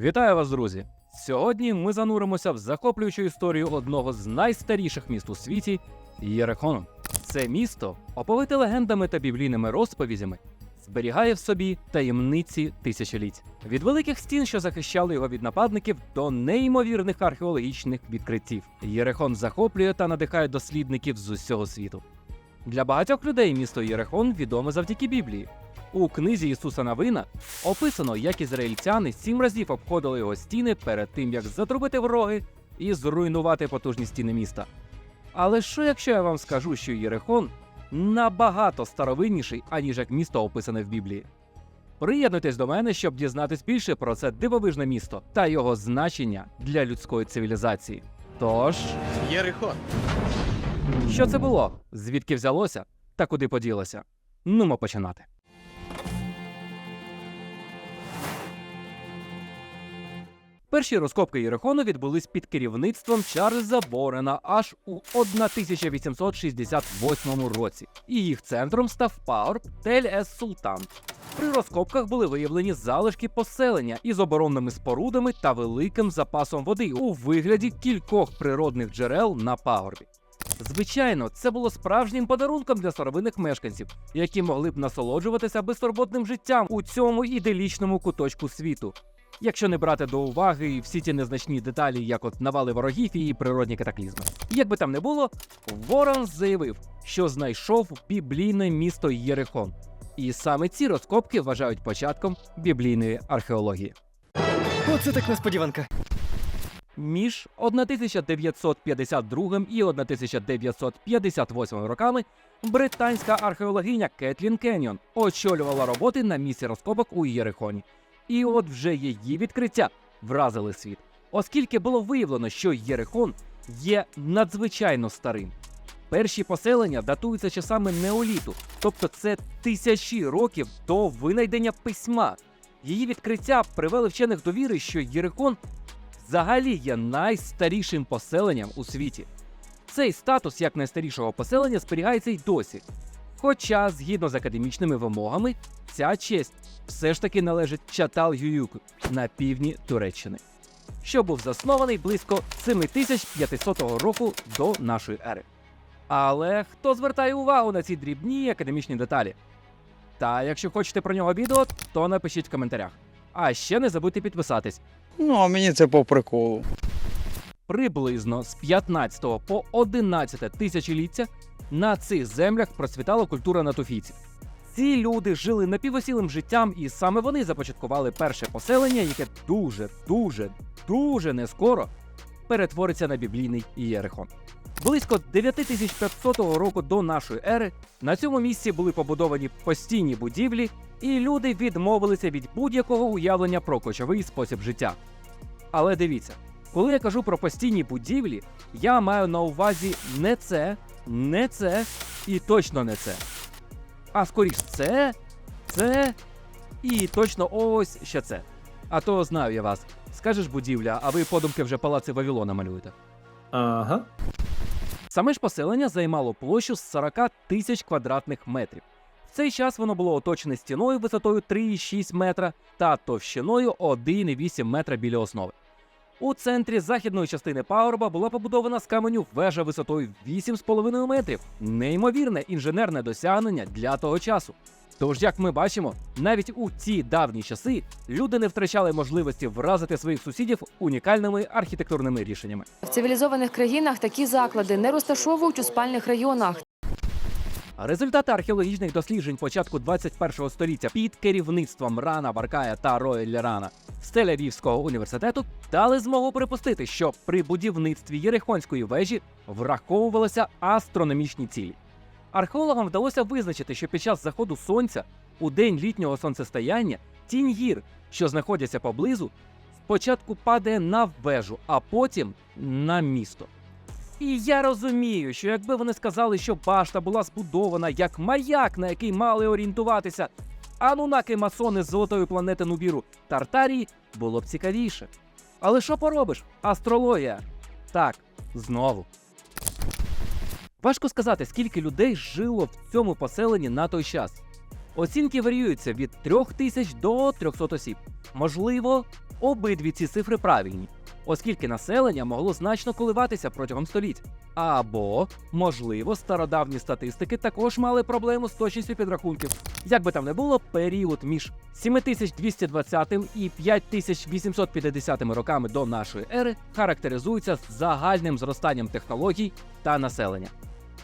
Вітаю вас, друзі! Сьогодні ми зануримося в захоплюючу історію одного з найстаріших міст у світі Єрихону. Це місто, оповите легендами та біблійними розповідями, зберігає в собі таємниці тисячоліть. Від великих стін, що захищали його від нападників, до неймовірних археологічних відкриттів. Єрихон захоплює та надихає дослідників з усього світу. Для багатьох людей місто Єрихон відоме завдяки Біблії. У книзі Ісуса Навина описано, як ізраїльтяни сім разів обходили його стіни перед тим, як затрубити вороги і зруйнувати потужні стіни міста. Але що якщо я вам скажу, що Єрихон набагато старовинніший, аніж як місто описане в Біблії? Приєднуйтесь до мене, щоб дізнатись більше про це дивовижне місто та його значення для людської цивілізації. Тож, Єрихон. що це було? Звідки взялося та куди поділося? Нумо починати. Перші розкопки Єрихону відбулись під керівництвом Чарльза Борена аж у 1868 році, і їх центром став пагорб Тель Ес Султан. При розкопках були виявлені залишки поселення із оборонними спорудами та великим запасом води у вигляді кількох природних джерел на пагорбі. Звичайно, це було справжнім подарунком для старовинних мешканців, які могли б насолоджуватися безтурботним життям у цьому іделічному куточку світу. Якщо не брати до уваги всі ті незначні деталі, як от навали ворогів і природні катаклізми. Як би там не було, Ворон заявив, що знайшов біблійне місто Єрихон. І саме ці розкопки вважають початком біблійної археології. Оце так несподіванка. Між 1952 і 1958 роками британська археологиня Кетлін Кеннон очолювала роботи на місці розкопок у Єрихоні. І от вже її відкриття вразили світ, оскільки було виявлено, що Єрихон є надзвичайно старим. Перші поселення датуються часами неоліту, тобто це тисячі років до винайдення письма. Її відкриття привели вчених до віри, що Єрихон взагалі є найстарішим поселенням у світі. Цей статус як найстарішого поселення зберігається й досі. Хоча, згідно з академічними вимогами, ця честь все ж таки належить Чатал Ююку на півдні Туреччини, що був заснований близько 7500 року до нашої ери. Але хто звертає увагу на ці дрібні академічні деталі? Та якщо хочете про нього відео, то напишіть в коментарях. А ще не забудьте підписатись. Ну, а мені це по приколу. Приблизно з 15 по 11 тисячоліття на цих землях процвітала культура натуфійців. Ці люди жили напівосілим життям, і саме вони започаткували перше поселення, яке дуже, дуже, дуже нескоро перетвориться на біблійний Ієрихон. Близько 9500 року до нашої ери на цьому місці були побудовані постійні будівлі, і люди відмовилися від будь-якого уявлення про кочовий спосіб життя. Але дивіться, коли я кажу про постійні будівлі, я маю на увазі не це, не це і точно не це. А скоріш це, це і точно ось ще це. А то знаю я вас. Скажеш будівля, а ви подумки вже палаци Вавилона малюєте. Ага. Саме ж поселення займало площу з 40 тисяч квадратних метрів. В цей час воно було оточене стіною висотою 3,6 метра та товщиною 1,8 метра біля основи. У центрі західної частини пагорба була побудована з каменю вежа висотою 8,5 метрів. Неймовірне інженерне досягнення для того часу. Тож, як ми бачимо, навіть у ці давні часи люди не втрачали можливості вразити своїх сусідів унікальними архітектурними рішеннями. В цивілізованих країнах такі заклади не розташовують у спальних районах. Результати археологічних досліджень початку 21 століття під керівництвом Рана Баркая та Роя Рана з Тель-Авівського університету дали змогу припустити, що при будівництві Єрихонської вежі враховувалися астрономічні цілі. Археологам вдалося визначити, що під час заходу сонця у день літнього сонцестояння тінь гір, що знаходяться поблизу, спочатку падає на вежу, а потім на місто. І я розумію, що якби вони сказали, що башта була збудована як маяк, на який мали орієнтуватися анунаки масони з золотої планети Нубіру Тартарії, було б цікавіше. Але що поробиш? Астрологія. Так, знову. Важко сказати, скільки людей жило в цьому поселенні на той час. Оцінки варіюються від 3 тисяч до 300 осіб. Можливо, обидві ці цифри правильні, оскільки населення могло значно коливатися протягом століть. Або, можливо, стародавні статистики також мали проблему з точністю підрахунків. Як би там не було, період між 7220 і 5850 роками до нашої ери характеризується загальним зростанням технологій та населення.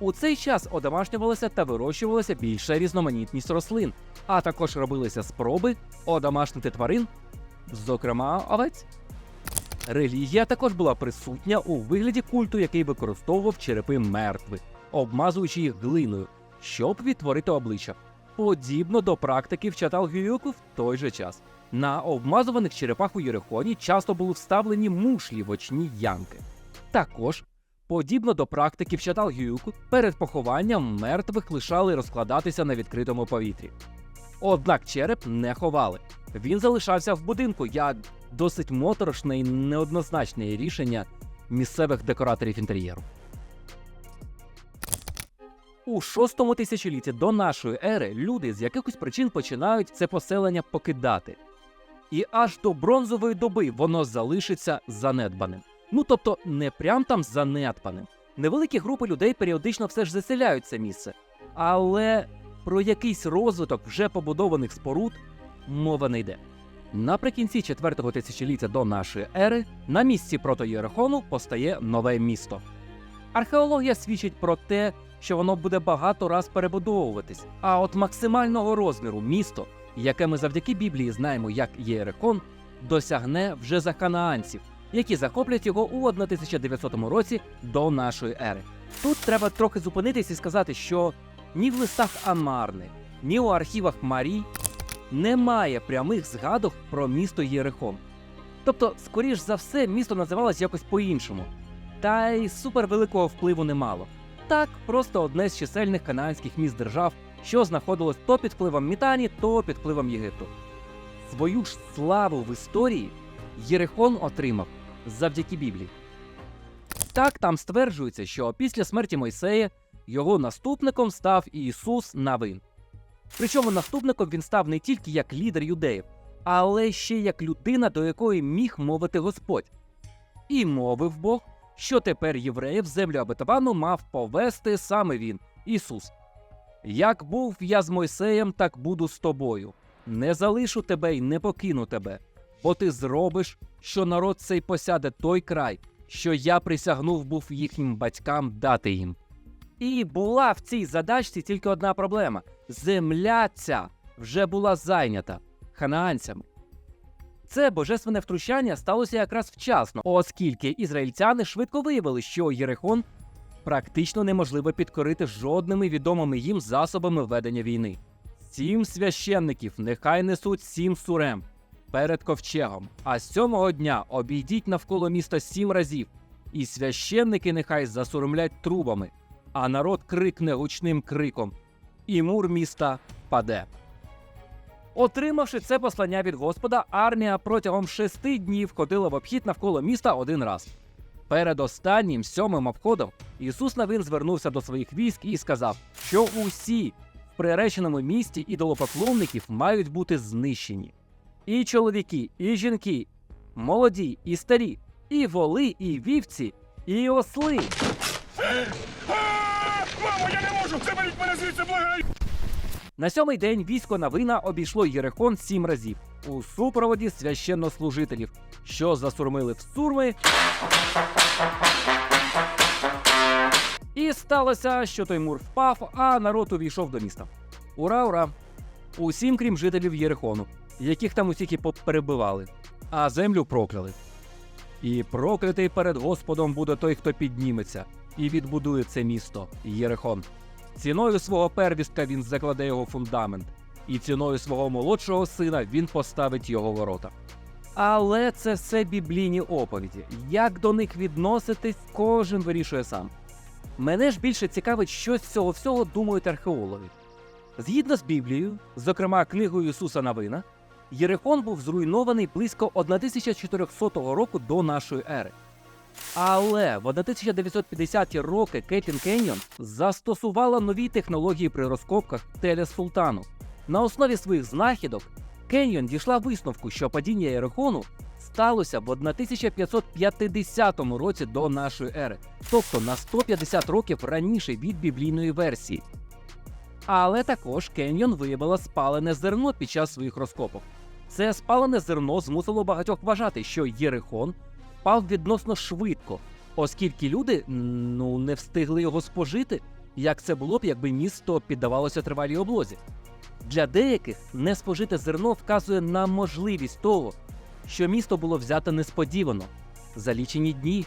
У цей час одомашнювалася та вирощувалася більша різноманітність рослин, а також робилися спроби одомашнити тварин, зокрема овець. Релігія також була присутня у вигляді культу, який використовував черепи мертвих, обмазуючи їх глиною, щоб відтворити обличчя. Подібно до практики в Чаталгююку в той же час. На обмазуваних черепах у Єрихоні часто були вставлені мушлі в очні ямки. Також, подібно до практики в Чаталгююку, перед похованням мертвих лишали розкладатися на відкритому повітрі. Однак череп не ховали. Він залишався в будинку як досить моторошне і неоднозначне рішення місцевих декораторів інтер'єру. У шостому тисячолітті до нашої ери люди з якихось причин починають це поселення покидати. І аж до бронзової доби воно залишиться занедбаним. Ну тобто не прям там занедбаним. Невеликі групи людей періодично все ж заселяють це місце. Але про якийсь розвиток вже побудованих споруд мова не йде. Наприкінці четвертого тисячоліття до нашої ери на місці протоєрихону постає нове місто. Археологія свідчить про те, що воно буде багато раз перебудовуватись. А от максимального розміру місто, яке ми завдяки Біблії знаємо як Єрихон, досягне вже за ханаанців, які захоплять його у 1900 році до нашої ери. Тут треба трохи зупинитись і сказати, що ні в листах Амарни, ні у архівах Марій немає прямих згадок про місто Єрихон. Тобто, скоріш за все, місто називалось якось по-іншому, та й супервеликого впливу не мало. Так, просто одне з чисельних канадських міст держав, що знаходилось то під впливом Мітані, то під впливом Єгипту. Свою ж славу в історії Єрихон отримав завдяки Біблії. Так там стверджується, що після смерті Мойсея його наступником став Ісус Навин. Причому наступником він став не тільки як лідер юдеїв, але ще як людина, до якої міг мовити Господь. І мовив Бог, що тепер євреїв землю обетовану мав повести саме він, Ісус. Як був я з Мойсеєм, так буду з тобою. Не залишу тебе й не покину тебе, бо ти зробиш, що народ цей посяде той край, що я присягнув був їхнім батькам дати їм. І була в цій задачці тільки одна проблема: земля ця вже була зайнята ханаанцями. Це божественне втручання сталося якраз вчасно, оскільки ізраїльтяни швидко виявили, що Єрихон практично неможливо підкорити жодними відомими їм засобами ведення війни. Сім священників нехай несуть сім сурем перед ковчегом, а з сьомого дня обійдіть навколо міста сім разів, і священники нехай засурмлять трубами, а народ крикне гучним криком, і мур міста паде. Отримавши це послання від Господа, армія протягом шести днів ходила в обхід навколо міста один раз. Перед останнім сьомим обходом Ісус Навин звернувся до своїх військ і сказав, що усі в приреченому місті ідолопоклонників мають бути знищені. І чоловіки, і жінки, молоді, і старі, і воли, і вівці, і осли. Можу! Заберіть мене звідси, благаю! На сьомий день військо Навина обійшло Єрихон сім разів у супроводі священнослужителів, що засурмили в сурми. І сталося, що той мур впав, а народ увійшов до міста. Ура, ура! Усім, крім жителів Єрихону, яких там усіх і поперебивали, а землю прокляли. І проклятий перед Господом буде той, хто підніметься, і відбудує це місто Єрихон. Ціною свого первістка він закладе його фундамент, і ціною свого молодшого сина він поставить його ворота. Але це все біблійні оповіді. Як до них відноситись, кожен вирішує сам. Мене ж більше цікавить, що з цього всього думають археологи. Згідно з Біблією, зокрема книгою Ісуса Навина, Єрихон був зруйнований близько 1400 року до нашої ери. Але в 1950-ті роки Кетлін Кеньйон застосувала нові технології при розкопках Теля Султану. На основі своїх знахідок Кеньйон дійшла висновку, що падіння Єрихону сталося в 1550 році до нашої ери, тобто на 150 років раніше від біблійної версії. Але також Кеньйон виявила спалене зерно під час своїх розкопок. Це спалене зерно змусило багатьох вважати, що Єрихон впав відносно швидко, оскільки люди ну не встигли його спожити, як це було б, якби місто піддавалося тривалій облозі. Для деяких неспожите зерно вказує на можливість того, що місто було взято несподівано за лічені дні.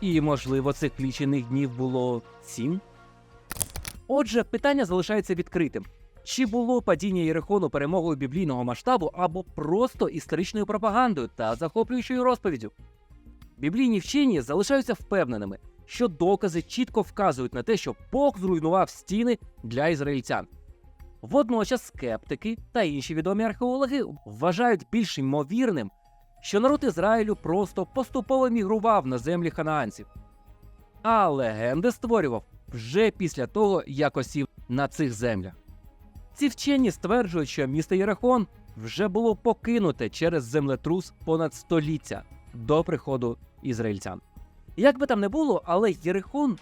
І, можливо, цих лічених днів було сім. Отже, питання залишається відкритим: чи було падіння Єрихону перемогою біблійного масштабу або просто історичною пропагандою та захоплюючою розповіддю? Біблійні вчені залишаються впевненими, що докази чітко вказують на те, що Бог зруйнував стіни для ізраїльтян. Водночас скептики та інші відомі археологи вважають більш ймовірним, що народ Ізраїлю просто поступово мігрував на землі ханаанців. А легенди створював вже після того, як осів на цих землях. Ці вчені стверджують, що місто Єрихон вже було покинуте через землетрус понад століття до приходу ізраїльтян. Як би там не було, але Єрихон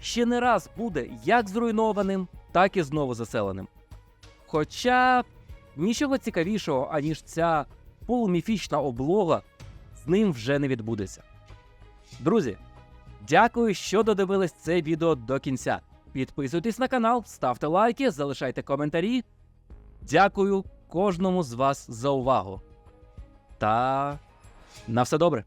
ще не раз буде як зруйнованим, так і знову заселеним. Хоча нічого цікавішого, аніж ця полуміфічна облога, з ним вже не відбудеться. Друзі, дякую, що додивились це відео до кінця. Підписуйтесь на канал, ставте лайки, залишайте коментарі. Дякую кожному з вас за увагу. Та на все добре.